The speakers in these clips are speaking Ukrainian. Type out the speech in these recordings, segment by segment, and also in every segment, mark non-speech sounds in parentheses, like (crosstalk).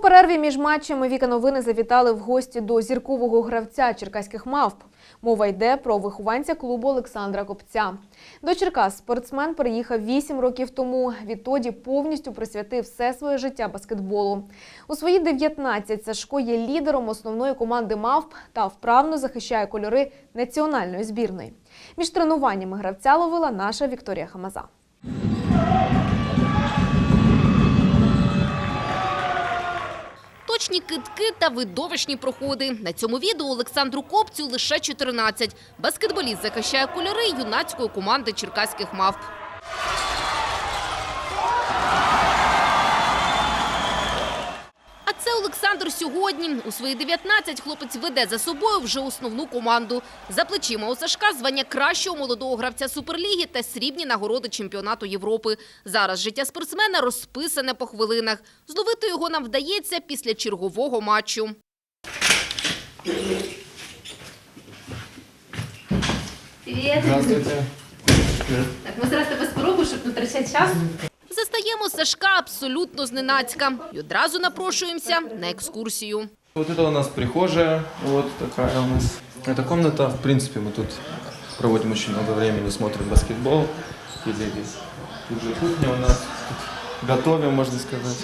перерві між матчами Віка новини завітали в гості до зіркового гравця черкаських мавп. Мова йде про вихованця клубу Олександра Копця. До Черкас спортсмен переїхав 8 років тому. Відтоді повністю присвятив все своє життя баскетболу. У свої 19 Сашко є лідером основної команди мавп та вправно захищає кольори національної збірної. Між тренуваннями гравця ловила наша Вікторія Хамаза. Точні китки та видовищні проходи. На цьому відео Олександру Копцю лише 14. Баскетболіст захищає кольори юнацької команди черкаських мавп. А це Олександр сьогодні. У свої 19 хлопець веде за собою вже основну команду. За плечима у Сашка звання кращого молодого гравця Суперліги та срібні нагороди чемпіонату Європи. Зараз життя спортсмена розписане по хвилинах. Зловити його нам вдається після чергового матчу. Привіт. Здравствуйте. Так, ми зараз тебе спробуємо, щоб не втрачати час. Застаємо Сашка абсолютно зненацька і одразу напрошуємося на екскурсію. Вот это у нас прихожая, вот такая у нас. Эта комната, в принципе, мы тут проводим очень много времени, смотрим баскетбол. Или тут же кухня у нас, тут готовим, можно сказать.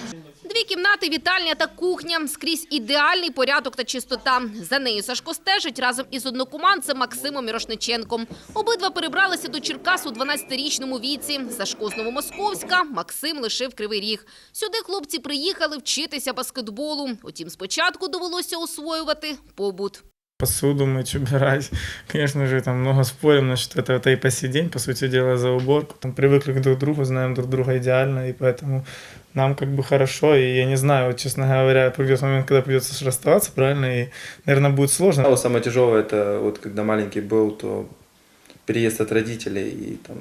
Кімнати, вітальня та кухня. Скрізь ідеальний порядок та чистота. За нею Сашко стежить разом із однокомандцем Максимом Мірошниченком. Обидва перебралися до Черкас у 12-річному віці. Сашко з Новомосковська, Максим лишив Кривий Ріг. Сюди хлопці приїхали вчитися баскетболу. Утім, спочатку довелося освоювати побут. Посуду мыть, (laughs) убирать. Конечно же, там много спорим насчет этого, это и по сей день, по сути дела, за уборку. Там привыкли к друг другу, знаем друг друга идеально, и поэтому нам как бы хорошо, и я не знаю, вот, честно говоря, придет момент, когда придется расставаться, правильно, и, наверное, будет сложно. Вот самое тяжелое, это вот когда маленький был, то переезд от родителей, и там,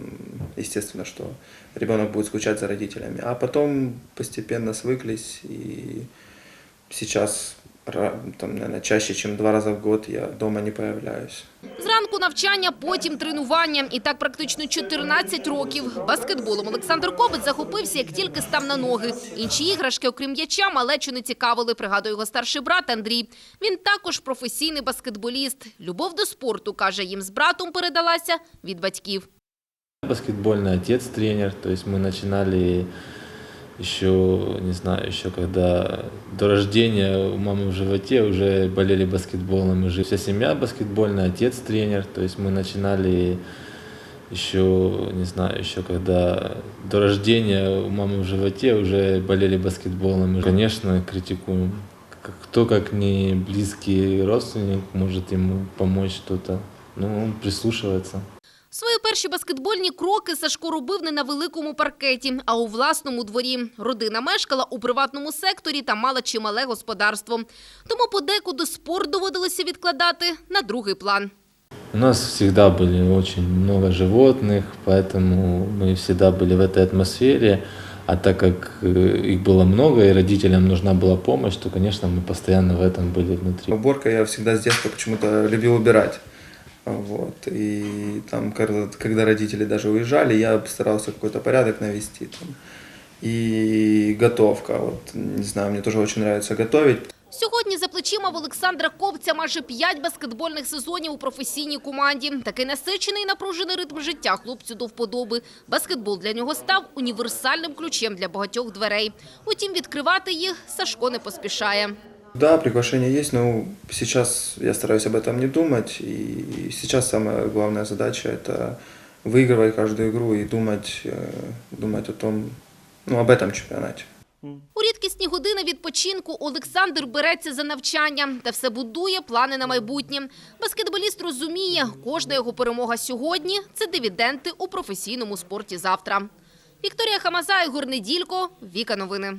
естественно, что ребенок будет скучать за родителями. А потом постепенно свыклись, и сейчас, там, наверное, чаще, чем два раза в год я дома не появляюсь. Зранку навчання, потім тренування. І так практично 14 років. Баскетболом Олександр Кобець захопився, як тільки став на ноги. Інші іграшки, окрім м'яча, малечу не цікавили, пригадує його старший брат Андрій. Він також професійний баскетболіст. Любов до спорту, каже, їм з братом передалася від батьків. Баскетбольный отец тренер, то есть мы начинали еще, не знаю, еще когда до рождения у мамы в животе уже болели баскетболом, и вся семья баскетбольная, отец тренер, то есть мы начинали еще, не знаю, еще когда до рождения у мамы в животе уже болели баскетболом, и, конечно, критикуем. Кто, как не близкий родственник, может ему помочь что-то, ну, он прислушивается. Свої перші баскетбольні кроки Сашко робив не на великому паркеті, а у власному дворі. Родина мешкала у приватному секторі та мала чимале господарство. Тому подекуди спорт доводилося відкладати на другий план. У нас всегда были очень много животных, поэтому мы всегда были в этой атмосфере. А так как э, их было много и родителям нужна была помощь, то, конечно, мы постоянно в этом были внутри. Уборка я всегда с детства почему-то любил убирать. Вот. И там, когда, родители даже уезжали, я старался какой-то порядок навести. Там. И готовка. Вот, не знаю, мне тоже очень нравится готовить. Сьогодні за плечима в Олександра Ковця майже п'ять баскетбольних сезонів у професійній команді. Такий насичений і напружений ритм життя хлопцю до вподоби. Баскетбол для нього став універсальним ключем для багатьох дверей. Утім, відкривати їх Сашко не поспішає. Да, приглашение есть, но сейчас я стараюсь об этом не думать. И сейчас самая главная задача – это выигрывать каждую игру и думать, э, думать о том, ну, об этом чемпионате. У рідкісні години відпочинку Олександр береться за навчання та все будує плани на майбутнє. Баскетболіст розуміє, кожна його перемога сьогодні – це дивіденди у професійному спорті завтра. Вікторія Хамаза, Ігор Неділько, Віка Новини.